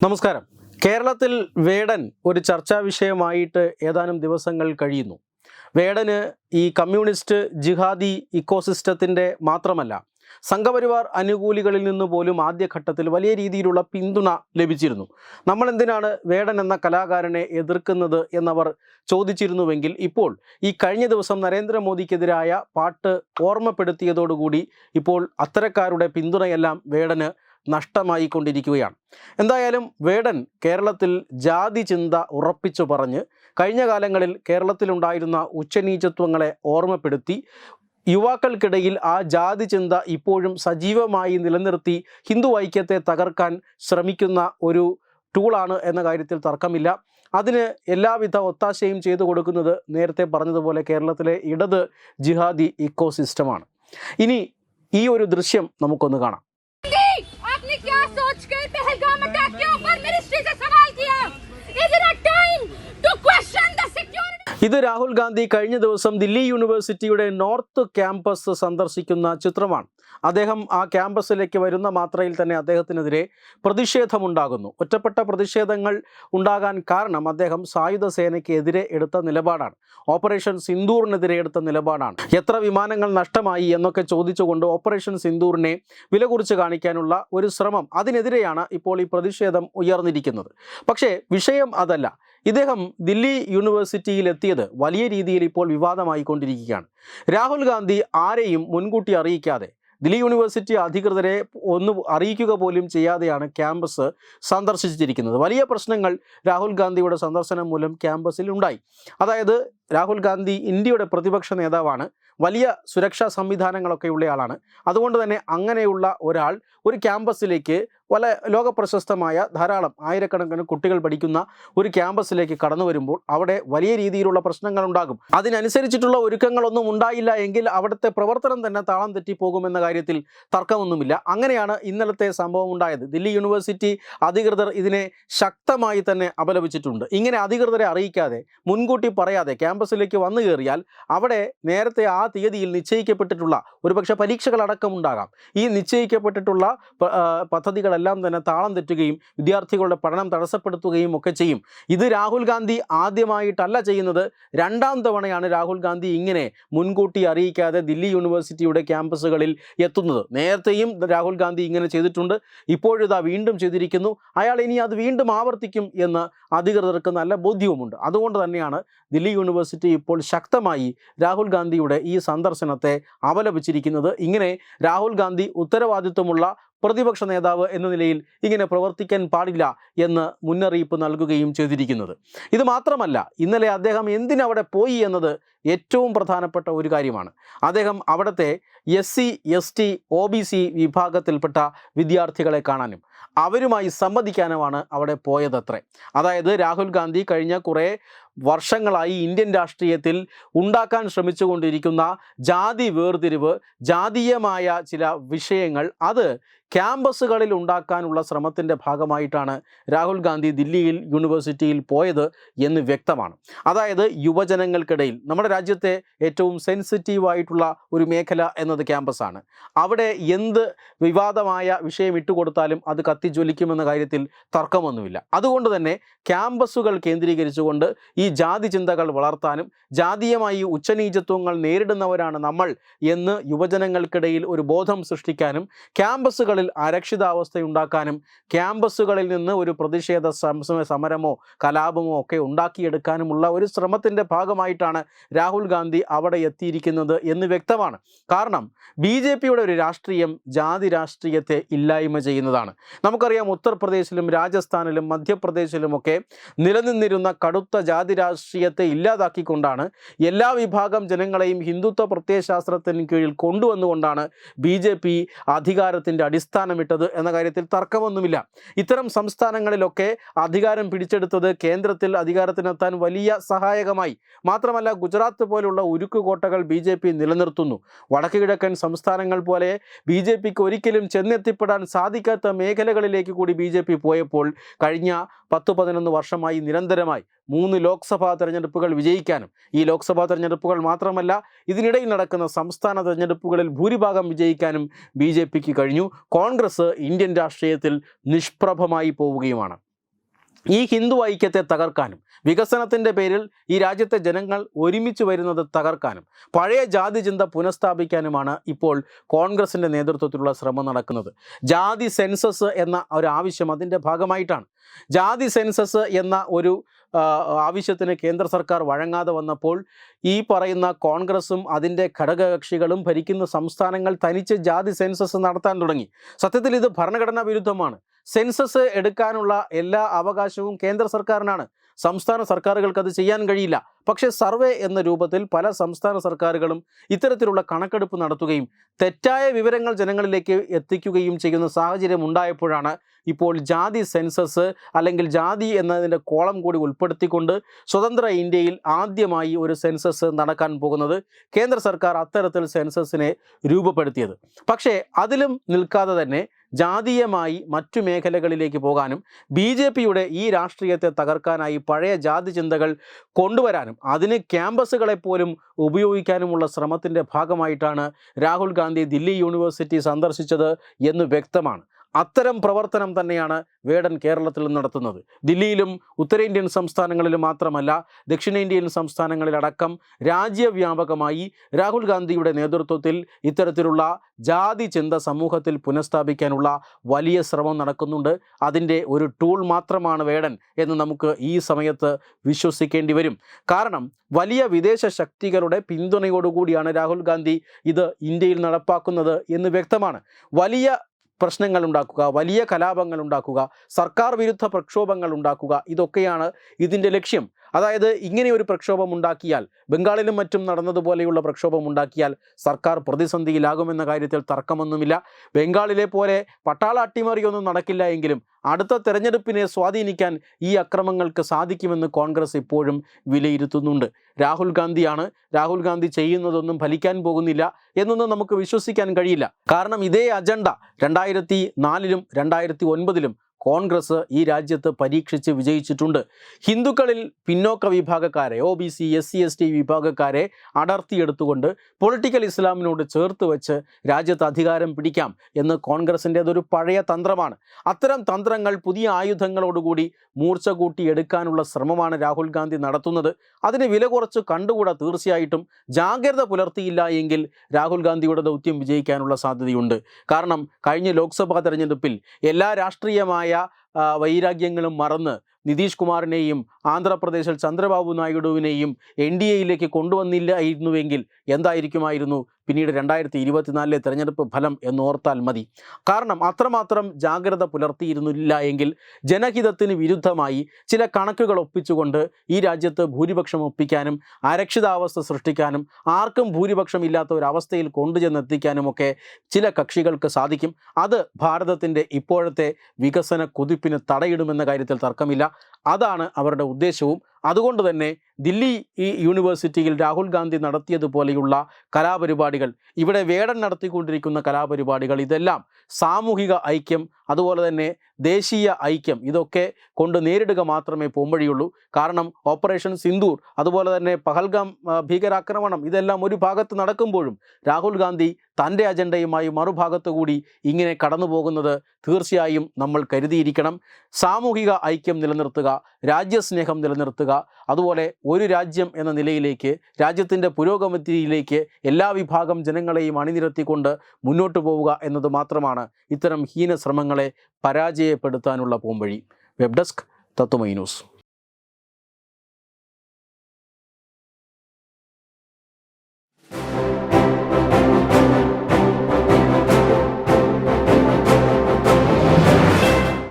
നമസ്കാരം. കേരളത്തിൽ വേടൻ ഒരു ചർച്ചാ വിഷയമായിട്ട് ഏതാനും ദിവസങ്ങൾ കഴിയുന്നു. വേടന് ഈ കമ്മ്യൂണിസ്റ്റ് ജിഹാദി ഇക്കോസിസ്റ്റത്തിന്റെ മാത്രമല്ല സംഘപരിവാർ അനുകൂലികളിൽ നിന്ന് പോലും ആദ്യഘട്ടത്തിൽ വലിയ രീതിയിലുള്ള പിന്തുണ ലഭിച്ചിരുന്നു. നമ്മൾ എന്തിനാണ് വേടൻ എന്ന കലാകാരനെ എതിർക്കുന്നത് എന്നവർ ചോദിച്ചിരുന്നുവെങ്കിൽ ഇപ്പോൾ ഈ കഴിഞ്ഞ ദിവസം നരേന്ദ്രമോദിക്കെതിരായ പാട്ട് ഓർമ്മപ്പെടുത്തിയതോടുകൂടി ഇപ്പോൾ അത്തരക്കാരുടെ പിന്തുണയെല്ലാം വേടന് നഷ്ടമായിക്കൊണ്ടിരിക്കുകയാണ്. എന്തായാലും വേടൻ കേരളത്തിൽ ജാതി ചിന്ത ഉറപ്പിച്ചു പറഞ്ഞ് കഴിഞ്ഞ കാലങ്ങളിൽ കേരളത്തിലുണ്ടായിരുന്ന ഉച്ചനീചത്വങ്ങളെ ഓർമ്മപ്പെടുത്തി യുവാക്കൾക്കിടയിൽ ആ ജാതി ചിന്ത ഇപ്പോഴും സജീവമായി നിലനിർത്തി ഹിന്ദു ഐക്യത്തെ തകർക്കാൻ ശ്രമിക്കുന്ന ഒരു ടൂളാണ് എന്ന കാര്യത്തിൽ തർക്കമില്ല. അതിന് എല്ലാവിധ ഒത്താശയും ചെയ്തു കൊടുക്കുന്നത് നേരത്തെ പറഞ്ഞതുപോലെ കേരളത്തിലെ ഇടത് ജിഹാദി ഇക്കോസിസ്റ്റമാണ്. ഇനി ഈ ഒരു ദൃശ്യം നമുക്കൊന്ന് കാണാം. government ഇത് രാഹുൽ ഗാന്ധി കഴിഞ്ഞ ദിവസം ദില്ലി യൂണിവേഴ്സിറ്റിയുടെ നോർത്ത് ക്യാമ്പസ് സന്ദർശിക്കുന്ന ചിത്രമാണ്. അദ്ദേഹം ആ ക്യാമ്പസിലേക്ക് വരുന്ന മാത്രയിൽ തന്നെ അദ്ദേഹത്തിനെതിരെ പ്രതിഷേധമുണ്ടാകുന്നു. ഒറ്റപ്പെട്ട പ്രതിഷേധങ്ങൾ ഉണ്ടാകാൻ കാരണം അദ്ദേഹം സായുധ സേനയ്ക്ക് എതിരെ എടുത്ത നിലപാടാണ്. ഓപ്പറേഷൻ സിന്ദൂറിനെതിരെ എടുത്ത നിലപാടാണ്. എത്ര വിമാനങ്ങൾ നഷ്ടമായി എന്നൊക്കെ ചോദിച്ചുകൊണ്ട് ഓപ്പറേഷൻ സിന്ദൂറിനെ വില കുറിച്ച് കാണിക്കാനുള്ള ഒരു ശ്രമം അതിനെതിരെയാണ് ഇപ്പോൾ ഈ പ്രതിഷേധം ഉയർന്നിരിക്കുന്നത്. പക്ഷേ വിഷയം അതല്ല. ഇദ്ദേഹം ദില്ലി യൂണിവേഴ്സിറ്റിയിൽ എത്തിയത് വലിയ രീതിയിൽ ഇപ്പോൾ വിവാദമായിക്കൊണ്ടിരിക്കുകയാണ്. രാഹുൽ ഗാന്ധി ആരെയും മുൻകൂട്ടി അറിയിക്കാതെ ദില്ലി യൂണിവേഴ്സിറ്റി അധികൃതരെ ഒന്ന് അറിയിക്കുക പോലും ചെയ്യാതെയാണ് ക്യാമ്പസ് സന്ദർശിച്ചിരിക്കുന്നത്. വലിയ പ്രശ്നങ്ങൾ രാഹുൽ ഗാന്ധിയുടെ സന്ദർശനം മൂലം ക്യാമ്പസിൽ ഉണ്ടായി. അതായത് രാഹുൽ ഗാന്ധി ഇന്ത്യയുടെ പ്രതിപക്ഷ നേതാവാണ്. വലിയ സുരക്ഷാ സംവിധാനങ്ങളൊക്കെ ഉള്ളയാളാണ് അതുകൊണ്ട് തന്നെ അങ്ങനെയുള്ള ഒരാൾ ഒരു ക്യാമ്പസിലേക്ക് പല ലോകപ്രശസ്തമായ ധാരാളം ആയിരക്കണക്കിന് കുട്ടികൾ പഠിക്കുന്ന ഒരു ക്യാമ്പസിലേക്ക് കടന്നു വരുമ്പോൾ അവിടെ വലിയ രീതിയിലുള്ള പ്രശ്നങ്ങൾ ഉണ്ടാകും. അതിനനുസരിച്ചിട്ടുള്ള ഒരുക്കങ്ങളൊന്നും ഉണ്ടായില്ല എങ്കിൽ അവിടുത്തെ പ്രവർത്തനം തന്നെ താളം തെറ്റിപ്പോകുമെന്ന കാര്യത്തിൽ തർക്കമൊന്നുമില്ല. അങ്ങനെയാണ് ഇന്നലത്തെ സംഭവം ഉണ്ടായത്. ദില്ലി യൂണിവേഴ്സിറ്റി അധികൃതർ ഇതിനെ ശക്തമായി തന്നെ അപലപിച്ചിട്ടുണ്ട്. ഇങ്ങനെ അധികൃതരെ അറിയിക്കാതെ മുൻകൂട്ടി പറയാതെ ക്യാമ്പസിലേക്ക് വന്നു കയറിയാൽ അവിടെ നേരത്തെ ആ തീയതിയിൽ നിശ്ചയിക്കപ്പെട്ടിട്ടുള്ള ഒരുപക്ഷെ പരീക്ഷകളടക്കം ഉണ്ടാകാം. ഈ നിശ്ചയിക്കപ്പെട്ടിട്ടുള്ള പദ്ധതികളെല്ലാം തന്നെ താളം തെറ്റുകയും വിദ്യാർത്ഥികളുടെ പഠനം തടസ്സപ്പെടുത്തുകയും ഒക്കെ ചെയ്യും. ഇത് രാഹുൽ ഗാന്ധി ആദ്യമായിട്ടല്ല ചെയ്യുന്നത്. രണ്ടാം തവണയാണ് രാഹുൽ ഗാന്ധി ഇങ്ങനെ മുൻകൂട്ടി അറിയിക്കാതെ ദില്ലി യൂണിവേഴ്സിറ്റിയുടെ ക്യാമ്പസുകളിൽ എത്തുന്നത്. നേരത്തെയും രാഹുൽ ഗാന്ധി ഇങ്ങനെ ചെയ്തിട്ടുണ്ട്. ഇപ്പോഴിതാ വീണ്ടും ചെയ്തിരിക്കുന്നു. അയാൾ ഇനി അത് വീണ്ടും ആവർത്തിക്കും എന്ന് അധികൃതർക്ക് നല്ല ബോധ്യവുമുണ്ട്. അതുകൊണ്ട് തന്നെയാണ് ദില്ലി യൂണിവേഴ്സിറ്റി ഇപ്പോൾ ശക്തമായി രാഹുൽ ഗാന്ധിയുടെ ഈ സന്ദർശനത്തെ അപലപിച്ചിരിക്കുന്നത് ഇങ്ങനെ രാഹുൽ ഗാന്ധി ഉത്തരവാദിത്വമുള്ള പ്രതിപക്ഷ നേതാവ് എന്ന നിലയിൽ ഇങ്ങനെ പ്രവർത്തിക്കാൻ പാടില്ല എന്ന് മുന്നറിയിപ്പ് നൽകുകയും ചെയ്തിരിക്കുന്നത്. ഇത് മാത്രമല്ല ഇന്നലെ അദ്ദേഹം എന്തിനവിടെ പോയി എന്നത് ഏറ്റവും പ്രധാനപ്പെട്ട ഒരു കാര്യമാണ്. അദ്ദേഹം അവിടുത്തെ S C S T O B C വിഭാഗത്തിൽപ്പെട്ട വിദ്യാർത്ഥികളെ കാണാനും അവരുമായി സംവദിക്കാനുമാണ് അവിടെ പോയതത്രേ. അതായത് രാഹുൽ ഗാന്ധി കഴിഞ്ഞ കുറേ വർഷങ്ങളായി ഇന്ത്യൻ രാഷ്ട്രീയത്തിൽ ഉണ്ടാക്കാൻ ശ്രമിച്ചുകൊണ്ടിരിക്കുന്ന ജാതി വേർതിരിവ് ജാതീയമായ ചില വിഷയങ്ങൾ അത് ക്യാമ്പസുകളിൽ ഉണ്ടാക്കാനുള്ള ശ്രമത്തിന്റെ ഭാഗമായിട്ടാണ് രാഹുൽ ഗാന്ധി ദില്ലിയിൽ യൂണിവേഴ്സിറ്റിയിൽ പോയത് എന്ന് വ്യക്തമാണ്. അതായത് യുവജനങ്ങൾക്കിടയിൽ നമ്മുടെ രാജ്യത്തെ ഏറ്റവും സെൻസിറ്റീവായിട്ടുള്ള ഒരു മേഖല എന്നത് ക്യാമ്പസാണ്. അവിടെ എന്ത് വിവാദമായ വിഷയം ഇട്ടുകൊടുത്താലും അത് കത്തിജ്വലിക്കുമെന്ന കാര്യത്തിൽ തർക്കമൊന്നുമില്ല. അതുകൊണ്ട് തന്നെ ക്യാമ്പസുകൾ കേന്ദ്രീകരിച്ചുകൊണ്ട് ഈ ജാതി ചിന്തകൾ വളർത്താനും ജാതീയമായി ഉച്ചനീചത്വങ്ങൾ നേരിടുന്നവരാണ് നമ്മൾ എന്ന് യുവജനങ്ങൾക്കിടയിൽ ഒരു ബോധം സൃഷ്ടിക്കാനും ക്യാമ്പസുകളിൽ അരക്ഷിതാവസ്ഥയുണ്ടാക്കാനും ക്യാമ്പസുകളിൽ നിന്ന് ഒരു പ്രതിഷേധ സമരമോ കലാപമോ ഒക്കെ ഉണ്ടാക്കിയെടുക്കാനുമുള്ള ഒരു ശ്രമത്തിന്റെ ഭാഗമായിട്ടാണ് രാഹുൽ ഗാന്ധി അവിടെ എത്തിയിരിക്കുന്നത് എന്ന് വ്യക്തമാണ്. കാരണം ബി ജെ പിയുടെ ഒരു രാഷ്ട്രീയം ജാതി രാഷ്ട്രീയത്തെ ഇല്ലായ്മ ചെയ്യുന്നതാണ്. നമുക്കറിയാം ഉത്തർപ്രദേശിലും രാജസ്ഥാനിലും മധ്യപ്രദേശിലുമൊക്കെ നിലനിന്നിരുന്ന കടുത്ത ജാതി രാഷ്ട്രീയത്തെ ഇല്ലാതാക്കിക്കൊണ്ടാണ് എല്ലാ വിഭാഗം ജനങ്ങളെയും ഹിന്ദുത്വ പ്രത്യയശാസ്ത്രത്തിന് കീഴിൽ കൊണ്ടുവന്നുകൊണ്ടാണ് ബി ജെ പി അധികാരത്തിന്റെ അടിസ്ഥാനമിട്ടത് എന്ന കാര്യത്തിൽ തർക്കമൊന്നുമില്ല. ഇത്തരം സംസ്ഥാനങ്ങളിലൊക്കെ അധികാരം പിടിച്ചെടുത്തത് കേന്ദ്രത്തിൽ അധികാരത്തിനെത്താൻ വലിയ സഹായകമായി. മാത്രമല്ല ഗുജറാത്ത് പോലുള്ള ഉരുക്കുകോട്ടകൾ ബി ജെ പി നിലനിർത്തുന്നു. വടക്ക് കിഴക്കൻ സംസ്ഥാനങ്ങൾ പോലെ ബി ജെ പിക്ക് ഒരിക്കലും ചെന്നെത്തിപ്പെടാൻ സാധിക്കാത്ത മേഖലകളിലേക്ക് കൂടി ബി ജെ പി പോയപ്പോൾ കഴിഞ്ഞ പത്ത് പതിനൊന്ന് വർഷമായി നിരന്തരമായി മൂന്ന് ലോക്സഭാ തെരഞ്ഞെടുപ്പുകൾ വിജയിക്കാനും ഈ ലോക്സഭാ തെരഞ്ഞെടുപ്പുകൾ മാത്രമല്ല ഇതിനിടയിൽ നടക്കുന്ന സംസ്ഥാന തെരഞ്ഞെടുപ്പുകളിൽ ഭൂരിഭാഗം വിജയിക്കാനും ബി കഴിഞ്ഞു. കോൺഗ്രസ് ഇന്ത്യൻ രാഷ്ട്രീയത്തിൽ നിഷ്പ്രഭമായി പോവുകയുമാണ്. ഈ ഹിന്ദു ഐക്യത്തെ തകർക്കാനും വികസനത്തിന്റെ പേരിൽ ഈ രാജ്യത്തെ ജനങ്ങൾ ഒരുമിച്ച് വരുന്നത് തകർക്കാനും പഴയ ജാതി ചിന്ത പുനഃസ്ഥാപിക്കാനുമാണ് ഇപ്പോൾ കോൺഗ്രസിന്റെ നേതൃത്വത്തിലുള്ള ശ്രമം നടക്കുന്നത്. ജാതി സെൻസസ് എന്ന ഒരു ആവശ്യം അതിന്റെ ഭാഗമായിട്ടാണ്. ജാതി സെൻസസ് എന്ന ഒരു ആവശ്യത്തിന് കേന്ദ്ര സർക്കാർ വഴങ്ങാതെ വന്നപ്പോൾ ഈ പറയുന്ന കോൺഗ്രസും അതിന്റെ ഘടകകക്ഷികളും ഭരിക്കുന്ന സംസ്ഥാനങ്ങൾ തനിച്ച് ജാതി സെൻസസ് നടത്താൻ തുടങ്ങി. സത്യത്തിൽ ഇത് ഭരണഘടനാ വിരുദ്ധമാണ്. സെൻസസ് എടുക്കാനുള്ള എല്ലാ അവകാശവും കേന്ദ്ര സർക്കാരിനാണ്. സംസ്ഥാന സർക്കാരുകൾക്ക് അത് ചെയ്യാൻ കഴിയില്ല. പക്ഷേ സർവേ എന്ന രൂപത്തിൽ പല സംസ്ഥാന സർക്കാരുകളും ഇത്തരത്തിലുള്ള കണക്കെടുപ്പ് നടത്തുകയും തെറ്റായ വിവരങ്ങൾ ജനങ്ങളിലേക്ക് എത്തിക്കുകയും ചെയ്യുന്ന സാഹചര്യം ഉണ്ടായപ്പോഴാണ് ഇപ്പോൾ ജാതി സെൻസസ് അല്ലെങ്കിൽ ജാതി എന്നതിന്റെ കോളം കൂടി ഉൾപ്പെടുത്തിക്കൊണ്ട് സ്വതന്ത്ര ഇന്ത്യയിൽ ആദ്യമായി ഒരു സെൻസസ് നടക്കാൻ പോകുന്നത് കേന്ദ്ര സർക്കാർ അത്തരത്തിൽ സെൻസസിനെ രൂപപ്പെടുത്തിയത്. പക്ഷേ അതിലും നിൽക്കാതെ തന്നെ ജാതീയമായി മറ്റു മേഖലകളിലേക്ക് പോകാനും ബി ജെ പിയുടെ ഈ രാഷ്ട്രീയത്തെ തകർക്കാനായി പഴയ ജാതി ചിന്തകൾ കൊണ്ടുവരാനും അതിന് ക്യാമ്പസുകളെപ്പോലും ഉപയോഗിക്കാനുമുള്ള ശ്രമത്തിന്റെ ഭാഗമായിട്ടാണ് രാഹുൽ ഗാന്ധി ദില്ലി യൂണിവേഴ്സിറ്റി സന്ദർശിച്ചത് എന്ന് വ്യക്തമാണ്. അത്തരം പ്രവർത്തനം തന്നെയാണ് വേടൻ കേരളത്തിൽ നടത്തുന്നത്. ദില്ലിയിലും ഉത്തരേന്ത്യൻ സംസ്ഥാനങ്ങളിൽ മാത്രമല്ല ദക്ഷിണേന്ത്യൻ സംസ്ഥാനങ്ങളിലടക്കം രാജ്യവ്യാപകമായി രാഹുൽ ഗാന്ധിയുടെ നേതൃത്വത്തിൽ ഇത്തരത്തിലുള്ള ജാതി ചിന്ത സമൂഹത്തിൽ പുനഃസ്ഥാപിക്കാനുള്ള വലിയ ശ്രമം നടക്കുന്നുണ്ട്. അതിന്റെ ഒരു ടൂൾ മാത്രമാണ് വേടൻ എന്ന് നമുക്ക് ഈ സമയത്ത് വിശ്വസിക്കേണ്ടി വരും. കാരണം വലിയ വിദേശ ശക്തികളുടെ പിന്തുണയോടുകൂടിയാണ് രാഹുൽ ഗാന്ധി ഇത് ഇന്ത്യയിൽ നടപ്പാക്കുന്നത് എന്ന് വ്യക്തമാണ്. വലിയ പ്രശ്നങ്ങൾ ഉണ്ടാക്കുക വലിയ കലാപങ്ങൾ ഉണ്ടാക്കുക സർക്കാർ വിരുദ്ധ പ്രക്ഷോഭങ്ങൾ ഉണ്ടാക്കുക ഇതൊക്കെയാണ് ഇതിന്റെ ലക്ഷ്യം. അതായത് ഇങ്ങനെ ഒരു പ്രക്ഷോഭം ഉണ്ടാക്കിയാൽ ബംഗാളിലും മറ്റും നടന്നതുപോലെയുള്ള പ്രക്ഷോഭം ഉണ്ടാക്കിയാൽ സർക്കാർ പ്രതിസന്ധിയിലാകുമെന്ന കാര്യത്തിൽ തർക്കമൊന്നുമില്ല. ബംഗാളിലെ പോലെ പട്ടാള അട്ടിമറിയൊന്നും നടക്കില്ല എങ്കിലും അടുത്ത തെരഞ്ഞെടുപ്പിനെ സ്വാധീനിക്കാൻ ഈ അക്രമങ്ങൾക്ക് സാധിക്കുമെന്ന് കോൺഗ്രസ് ഇപ്പോഴും വിലയിരുത്തുന്നുണ്ട്. രാഹുൽ ഗാന്ധിയാണ്. രാഹുൽ ഗാന്ധി ചെയ്യുന്നതൊന്നും ഫലിക്കാൻ പോകുന്നില്ല എന്നൊന്നും നമുക്ക് വിശ്വസിക്കാൻ കഴിയില്ല. കാരണം ഇതേ അജണ്ട രണ്ടായിരത്തി നാലിലും രണ്ടായിരത്തി ഒൻപതിലും കോൺഗ്രസ് ഈ രാജ്യത്ത് പരീക്ഷിച്ച് വിജയിച്ചിട്ടുണ്ട്. ഹിന്ദുക്കളിൽ പിന്നോക്ക വിഭാഗക്കാരെ O B C S C S T വിഭാഗക്കാരെ അടർത്തിയെടുത്തുകൊണ്ട് പൊളിറ്റിക്കൽ ഇസ്ലാമിനോട് ചേർത്ത് വെച്ച് രാജ്യത്ത് അധികാരം പിടിക്കാം എന്ന് കോൺഗ്രസിന്റെ അതൊരു പഴയ തന്ത്രമാണ്. അത്തരം തന്ത്രങ്ങൾ പുതിയ ആയുധങ്ങളോടുകൂടി മൂർച്ച കൂട്ടിയെടുക്കാനുള്ള ശ്രമമാണ് രാഹുൽ ഗാന്ധി നടത്തുന്നത്. അതിന് വില കുറച്ച് കണ്ടുകൂടാ തീർച്ചയായിട്ടും. ജാഗ്രത പുലർത്തിയില്ല എങ്കിൽ രാഹുൽ ഗാന്ധിയുടെ ദൗത്യം വിജയിക്കാനുള്ള സാധ്യതയുണ്ട്. കാരണം കഴിഞ്ഞ ലോക്സഭാ തെരഞ്ഞെടുപ്പിൽ എല്ലാ രാഷ്ട്രീയമായ ആ, വൈരാഗ്യങ്ങളും മറന്ന് നിതീഷ് കുമാറിനെയും ആന്ധ്രാപ്രദേശിൽ ചന്ദ്രബാബു നായിഡുവിനെയും എൻ ഡി എയിലേക്ക് കൊണ്ടുവന്നില്ലായിരുന്നുവെങ്കിൽ എന്തായിരിക്കുമായിരുന്നു? പിന്നീട് രണ്ടായിരത്തി ഇരുപത്തിനാലിലെ തെരഞ്ഞെടുപ്പ് ഫലം എന്നോർത്താൽ മതി. കാരണം അത്രമാത്രം ജാഗ്രത പുലർത്തിയിരുന്നില്ല എങ്കിൽ ജനഹിതത്തിന് വിരുദ്ധമായി ചില കണക്കുകൾ ഒപ്പിച്ചുകൊണ്ട് ഈ രാജ്യത്ത് ഭൂരിപക്ഷം ഒപ്പിക്കാനും അരക്ഷിതാവസ്ഥ സൃഷ്ടിക്കാനും ആർക്കും ഭൂരിപക്ഷം ഇല്ലാത്ത ഒരു അവസ്ഥയിൽ കൊണ്ടുചെന്നെത്തിക്കാനുമൊക്കെ ചില കക്ഷികൾക്ക് സാധിക്കും. അത് ഭാരതത്തിന്റെ ഇപ്പോഴത്തെ വികസന കുതിപ്പിന് തടയിടുമെന്ന കാര്യത്തിൽ തർക്കമില്ല. അതാണ് അവരുടെ ഉദ്ദേശവും. അതുകൊണ്ട് തന്നെ ദില്ലി ഈ യൂണിവേഴ്സിറ്റിയിൽ രാഹുൽ ഗാന്ധി നടത്തിയതുപോലെയുള്ള കലാപരിപാടികൾ ഇവിടെ വേടൻ നടത്തിക്കൊണ്ടിരിക്കുന്ന കലാപരിപാടികൾ ഇതെല്ലാം സാമൂഹിക ഐക്യം അതുപോലെ തന്നെ ദേശീയ ഐക്യം ഇതൊക്കെ കൊണ്ട് നേരിടുക മാത്രമേ പോംവഴിയുള്ളൂ. കാരണം ഓപ്പറേഷൻ സിന്ദൂർ അതുപോലെ തന്നെ പഹൽഗാം ഭീകരാക്രമണം ഇതെല്ലാം ഒരു ഭാഗത്ത് നടക്കുമ്പോഴും രാഹുൽ ഗാന്ധി തന്റെ അജണ്ടയുമായി മറുഭാഗത്തു കൂടി ഇങ്ങനെ കടന്നു പോകുന്നത് തീർച്ചയായും നമ്മൾ കരുതിയിരിക്കണം. സാമൂഹിക ഐക്യം നിലനിർത്തുക രാജ്യസ്നേഹം നിലനിർത്തുക അതുപോലെ ഒരു രാജ്യം എന്ന നിലയിലേക്ക് രാജ്യത്തിന്റെ പുരോഗതിയിലേക്ക് എല്ലാ വിഭാഗം ജനങ്ങളെയും അണിനിരത്തിക്കൊണ്ട് മുന്നോട്ട് പോവുക എന്നത് മാത്രമാണ് ഇത്തരം ഹീന ശ്രമങ്ങളെ പരാജയപ്പെടുത്താനുള്ള പോംവഴി. Web desk Tatwamayi news.